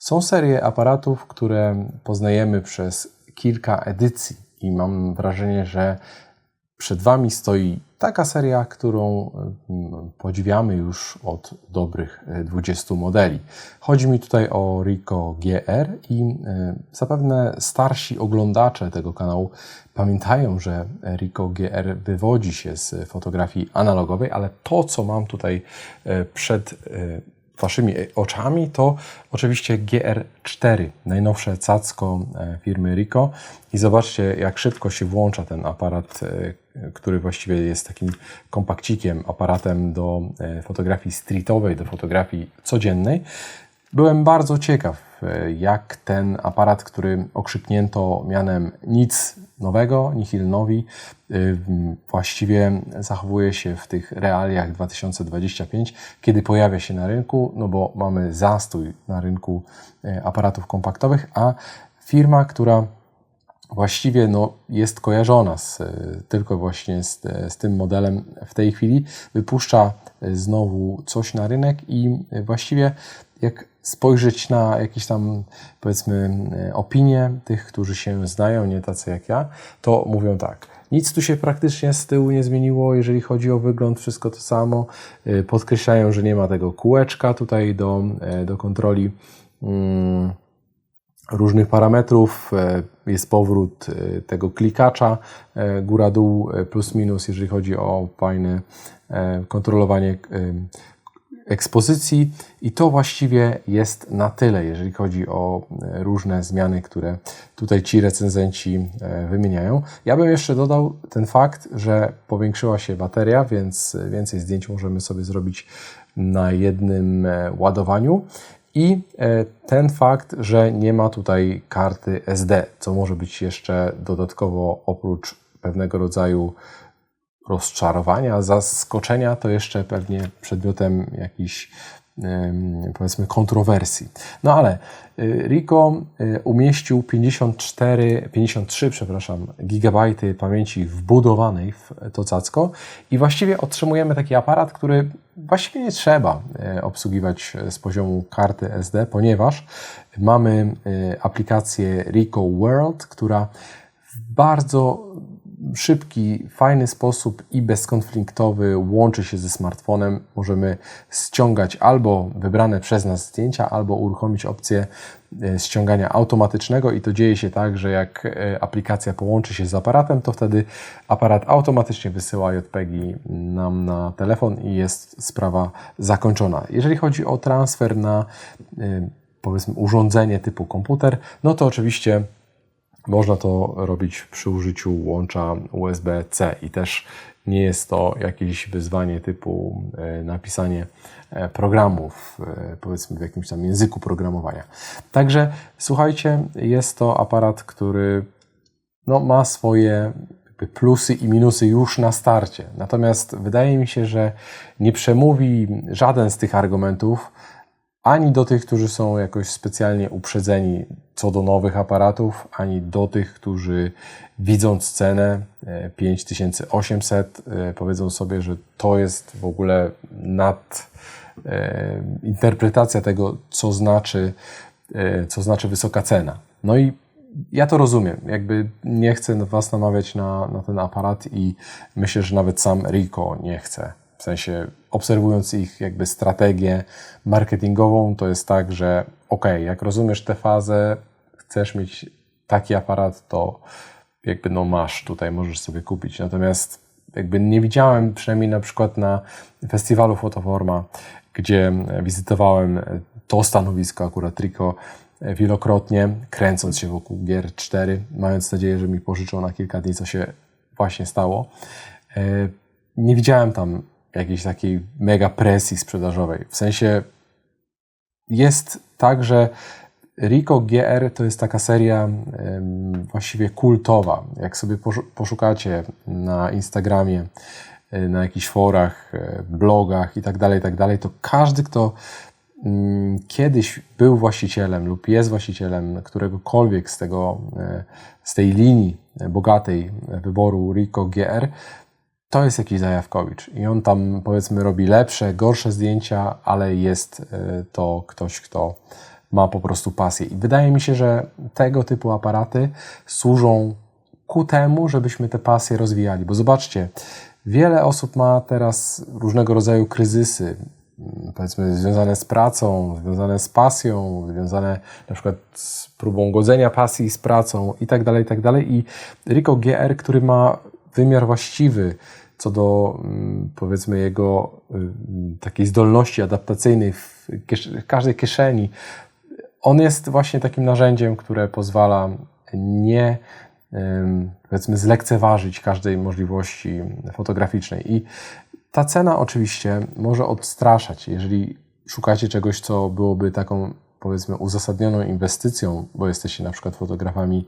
Są serie aparatów, które poznajemy przez kilka edycji i mam wrażenie, że przed Wami stoi taka seria, którą mm, podziwiamy już od dobrych 20 modeli. Chodzi mi tutaj o Rico GR i e, zapewne starsi oglądacze tego kanału pamiętają, że Rico GR wywodzi się z fotografii analogowej, ale to, co mam tutaj e, przed e, Waszymi oczami, to oczywiście GR4, najnowsze cacko e, firmy Rico. I zobaczcie, jak szybko się włącza ten aparat, e, który właściwie jest takim kompakcikiem, aparatem do e, fotografii streetowej, do fotografii codziennej. Byłem bardzo ciekaw, jak ten aparat, który okrzyknięto mianem nic nowego, nihil nowi, y, właściwie zachowuje się w tych realiach 2025, kiedy pojawia się na rynku, no bo mamy zastój na rynku y, aparatów kompaktowych, a firma, która właściwie no, jest kojarzona z, tylko właśnie z, z tym modelem w tej chwili, wypuszcza znowu coś na rynek i właściwie jak spojrzeć na jakieś tam, powiedzmy, e, opinie tych, którzy się znają, nie tacy jak ja, to mówią tak. Nic tu się praktycznie z tyłu nie zmieniło, jeżeli chodzi o wygląd, wszystko to samo. E, podkreślają, że nie ma tego kółeczka tutaj do, e, do kontroli mm, różnych parametrów. Jest powrót tego klikacza góra-dół, plus minus, jeżeli chodzi o fajne kontrolowanie ekspozycji i to właściwie jest na tyle, jeżeli chodzi o e, różne zmiany, które tutaj ci recenzenci e, wymieniają. Ja bym jeszcze dodał ten fakt, że powiększyła się bateria, więc więcej zdjęć możemy sobie zrobić na jednym e, ładowaniu. I ten fakt, że nie ma tutaj karty SD, co może być jeszcze dodatkowo oprócz pewnego rodzaju rozczarowania, zaskoczenia, to jeszcze pewnie przedmiotem jakichś powiedzmy kontrowersji. No ale y, Rico y, umieścił 54, 53, przepraszam, gigabajty pamięci wbudowanej w to cacko i właściwie otrzymujemy taki aparat, który właściwie nie trzeba y, obsługiwać z poziomu karty SD, ponieważ mamy aplikację Rico World, która w bardzo szybki, fajny sposób i bezkonfliktowy łączy się ze smartfonem. Możemy ściągać albo wybrane przez nas zdjęcia, albo uruchomić opcję e, ściągania automatycznego i to dzieje się tak, że jak e, aplikacja połączy się z aparatem, to wtedy aparat automatycznie wysyła JPEGi nam na telefon i jest sprawa zakończona. Jeżeli chodzi o transfer na e, powiedzmy urządzenie typu komputer, no to oczywiście można to robić przy użyciu łącza USB-C i też nie jest to jakieś wyzwanie typu e, napisanie e, programów, e, powiedzmy w jakimś tam języku programowania. Także słuchajcie, jest to aparat, który no, ma swoje plusy i minusy już na starcie. Natomiast wydaje mi się, że nie przemówi żaden z tych argumentów ani do tych, którzy są jakoś specjalnie uprzedzeni co do nowych aparatów, ani do tych, którzy widząc cenę 5800 e, e, powiedzą sobie, że to jest w ogóle nad e, interpretacja tego, co znaczy, co znaczy wysoka cena. No i ja to rozumiem. Jakby nie chcę Was namawiać na, na ten aparat i myślę, że nawet sam Rico nie chce. W sensie obserwując ich jakby strategię marketingową, to jest tak, że ok, jak rozumiesz tę fazę, chcesz mieć taki aparat, to jakby no masz, tutaj możesz sobie kupić. Natomiast jakby nie widziałem, przynajmniej na przykład na festiwalu Fotoforma, gdzie wizytowałem to stanowisko, akurat Trico, wielokrotnie, kręcąc się wokół gier 4, mając nadzieję, że mi pożyczą na kilka dni, co się właśnie stało. E, nie widziałem tam jakiejś takiej mega presji sprzedażowej. W sensie jest tak, że Rico GR to jest taka seria właściwie kultowa. Jak sobie poszukacie na Instagramie, e, na jakichś forach, e, blogach i tak dalej, i tak to każdy, kto mm, kiedyś był właścicielem lub jest właścicielem któregokolwiek z, tego, e, z tej linii bogatej wyboru Rico GR, to jest jakiś Zajawkowicz i on tam powiedzmy robi lepsze, gorsze zdjęcia, ale jest to ktoś, kto ma po prostu pasję. I wydaje mi się, że tego typu aparaty służą ku temu, żebyśmy te pasje rozwijali. Bo zobaczcie, wiele osób ma teraz różnego rodzaju kryzysy, mm, powiedzmy związane z pracą, związane z pasją, związane na przykład z próbą godzenia pasji z pracą i tak dalej, i tak dalej. I Rico GR, który ma wymiar właściwy co do mm, powiedzmy jego y, takiej zdolności adaptacyjnej w każdej kieszeni, on jest właśnie takim narzędziem, które pozwala nie powiedzmy zlekceważyć każdej możliwości fotograficznej. I ta cena oczywiście może odstraszać, jeżeli szukacie czegoś, co byłoby taką powiedzmy uzasadnioną inwestycją, bo jesteście na przykład fotografami,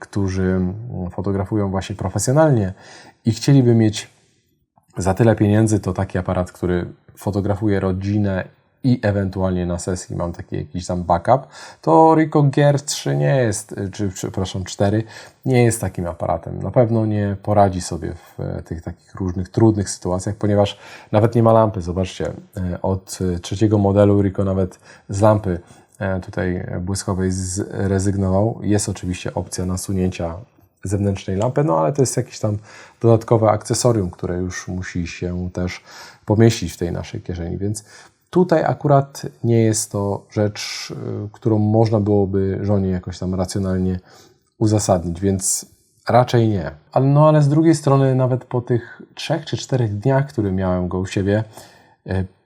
którzy fotografują właśnie profesjonalnie i chcieliby mieć za tyle pieniędzy, to taki aparat, który fotografuje rodzinę i ewentualnie na sesji mam taki jakiś tam backup, to Ricoh Gear 3 nie jest, czy przepraszam 4, nie jest takim aparatem. Na pewno nie poradzi sobie w e, tych takich różnych trudnych sytuacjach, ponieważ nawet nie ma lampy. Zobaczcie, e, od trzeciego modelu Ricoh nawet z lampy e, tutaj błyskowej zrezygnował. Jest oczywiście opcja nasunięcia zewnętrznej lampy, no ale to jest jakieś tam dodatkowe akcesorium, które już musi się też pomieścić w tej naszej kieszeni, więc Tutaj akurat nie jest to rzecz, y, którą można byłoby żonie jakoś tam racjonalnie uzasadnić, więc raczej nie. Ale, no ale z drugiej strony, nawet po tych trzech czy czterech dniach, które miałem go u siebie,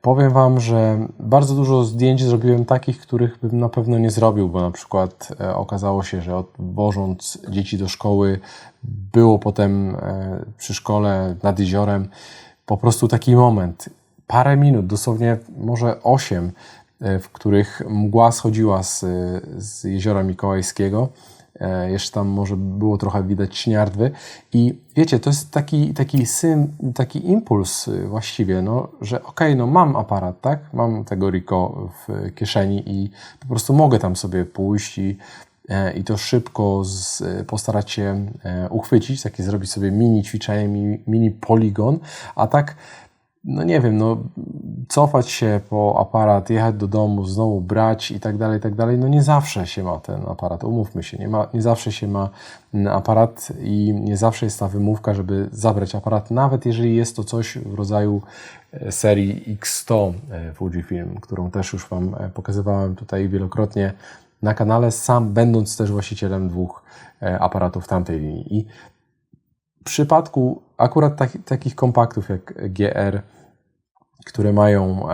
powiem Wam, że bardzo dużo zdjęć zrobiłem takich, których bym na pewno nie zrobił, bo na przykład e, okazało się, że odwożąc dzieci do szkoły, było potem e, przy szkole nad jeziorem po prostu taki moment, parę minut, dosłownie może osiem, e, w których mgła schodziła z, z jeziora Mikołajskiego. E, jeszcze tam może było trochę widać śniardwy. I wiecie, to jest taki, taki, sym, taki impuls e, właściwie, no, że okej, okay, no mam aparat, tak? Mam tego Rico w kieszeni i po prostu mogę tam sobie pójść i, i to szybko z, postarać się uchwycić, takie zrobić sobie mini ćwiczenie, mini, mini poligon, a tak no nie wiem, no cofać się po aparat, jechać do domu, znowu brać i tak dalej, i tak dalej, no nie zawsze się ma ten aparat, umówmy się, nie, ma, nie zawsze się ma aparat i nie zawsze jest ta wymówka, żeby zabrać aparat, nawet jeżeli jest to coś w rodzaju e, serii X100 e, Fujifilm, którą też już Wam e, pokazywałem tutaj wielokrotnie na kanale, sam będąc też właścicielem dwóch aparatów tamtej linii. I w przypadku akurat taki, takich kompaktów jak GR, które mają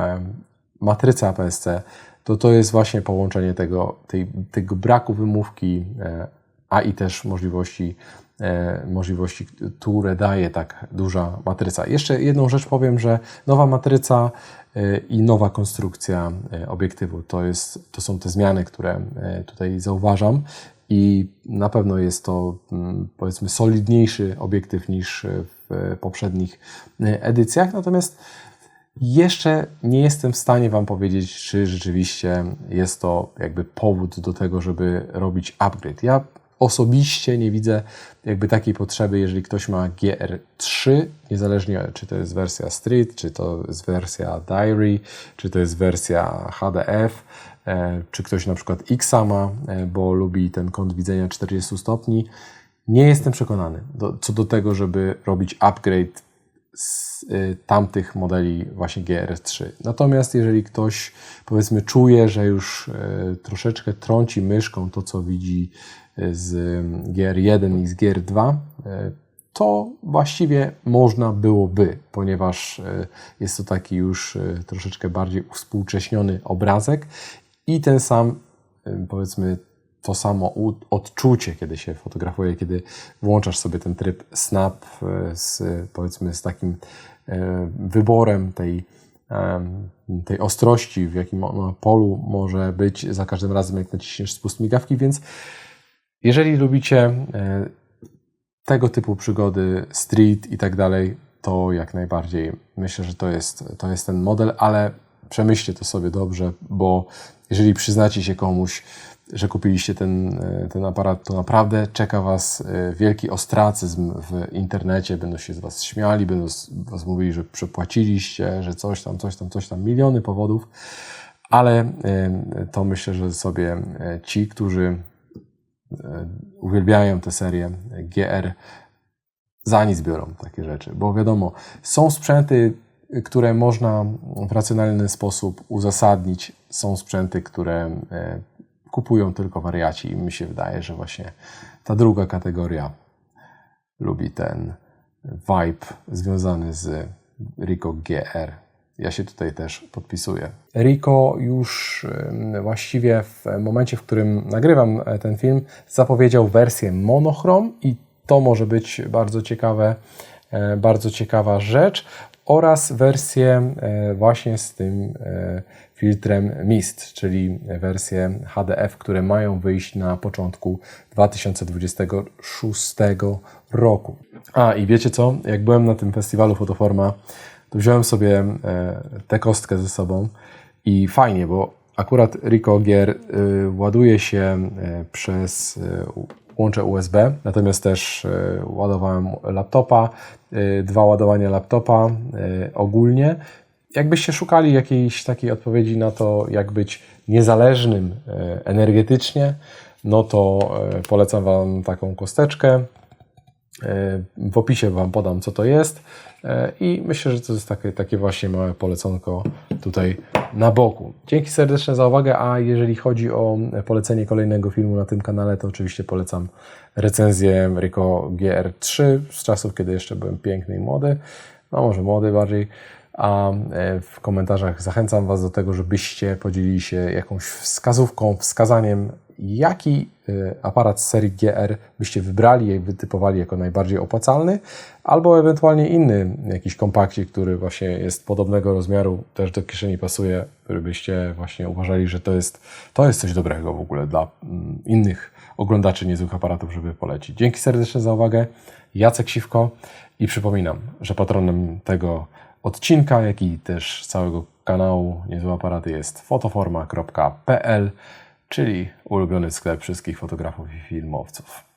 matrycę APS-C, to to jest właśnie połączenie tego, tej, tego braku wymówki, e, a i też możliwości, e, możliwości, które daje tak duża matryca. Jeszcze jedną rzecz powiem, że nowa matryca e, i nowa konstrukcja obiektywu to, jest, to są te zmiany, które tutaj zauważam i na pewno jest to mm, powiedzmy solidniejszy obiektyw niż w poprzednich e, edycjach. Natomiast jeszcze nie jestem w stanie Wam powiedzieć, czy rzeczywiście jest to jakby powód do tego, żeby robić upgrade. Ja osobiście nie widzę jakby takiej potrzeby, jeżeli ktoś ma GR3, niezależnie czy to jest wersja Street, czy to jest wersja Diary, czy to jest wersja HDF, E, czy ktoś na przykład X ma, e, bo lubi ten kąt widzenia 40 stopni. Nie jestem przekonany do, co do tego, żeby robić upgrade z y, tamtych modeli właśnie GR3. Natomiast jeżeli ktoś powiedzmy czuje, że już y, troszeczkę trąci myszką to, co widzi z GR1 i z GR2, y, to właściwie można byłoby, ponieważ jest to taki już troszeczkę bardziej współcześniony obrazek i ten sam, powiedzmy, to samo odczucie, kiedy się fotografuje, kiedy włączasz sobie ten tryb snap e, z, powiedzmy, z takim e, wyborem tej, tej ostrości, w jakim polu może być za każdym razem, jak naciśniesz spust migawki, więc jeżeli lubicie e, tego typu przygody, street i tak dalej, to jak najbardziej myślę, że to jest, to jest ten model, ale przemyślcie to sobie dobrze, bo jeżeli przyznacie się komuś, że kupiliście ten, e, ten aparat, to naprawdę czeka Was e, wielki ostracyzm w internecie. Będą się z Was śmiali, będą Was mówili, że przepłaciliście, że coś tam, coś tam, coś tam, miliony powodów. ale e, to myślę, że sobie ci, którzy uwielbiają tę serię GR, za nic biorą takie rzeczy, bo wiadomo, są sprzęty, które można w racjonalny sposób uzasadnić, są sprzęty, które kupują tylko wariaci i mi się wydaje, że właśnie ta druga kategoria lubi ten vibe związany z Rico GR. Ja się tutaj też podpisuję. Rico już właściwie w momencie, w którym nagrywam e, ten film, zapowiedział wersję monochrom i to może być bardzo ciekawe, e, bardzo ciekawa rzecz oraz wersję e, właśnie z tym e, filtrem MIST, czyli wersje HDF, które mają wyjść na początku 2026 roku. A i wiecie co? Jak byłem na tym festiwalu Fotoforma, to wziąłem sobie e, tę kostkę ze sobą i fajnie, bo akurat Rico Gier y, ładuje się przez łącze USB, natomiast też e, ładowałem laptopa, e, dwa ładowania laptopa e, ogólnie. Jakbyście szukali jakiejś takiej odpowiedzi na to, jak być niezależnym energetycznie, no to polecam Wam taką kosteczkę. W opisie Wam podam, co to jest. I myślę, że to jest takie, takie właśnie małe poleconko tutaj na boku. Dzięki serdeczne za uwagę, a jeżeli chodzi o polecenie kolejnego filmu na tym kanale, to oczywiście polecam recenzję Rico GR3 z czasów, kiedy jeszcze byłem piękny i młody, no może młody bardziej, a e, w komentarzach zachęcam Was do tego, żebyście podzielili się jakąś wskazówką, wskazaniem, jaki e, aparat z serii GR byście wybrali i wytypowali jako najbardziej opłacalny, albo ewentualnie inny jakiś kompakcik, który właśnie jest podobnego rozmiaru, też do kieszeni pasuje, który byście właśnie uważali, że to jest, to jest coś dobrego w ogóle dla mm, innych oglądaczy niezłych aparatów, żeby polecić. Dzięki serdecznie za uwagę. Jacek Siwko i przypominam, że patronem tego odcinka, jak i też całego kanału Niezłe Aparaty jest fotoforma.pl, czyli ulubiony sklep wszystkich fotografów i filmowców.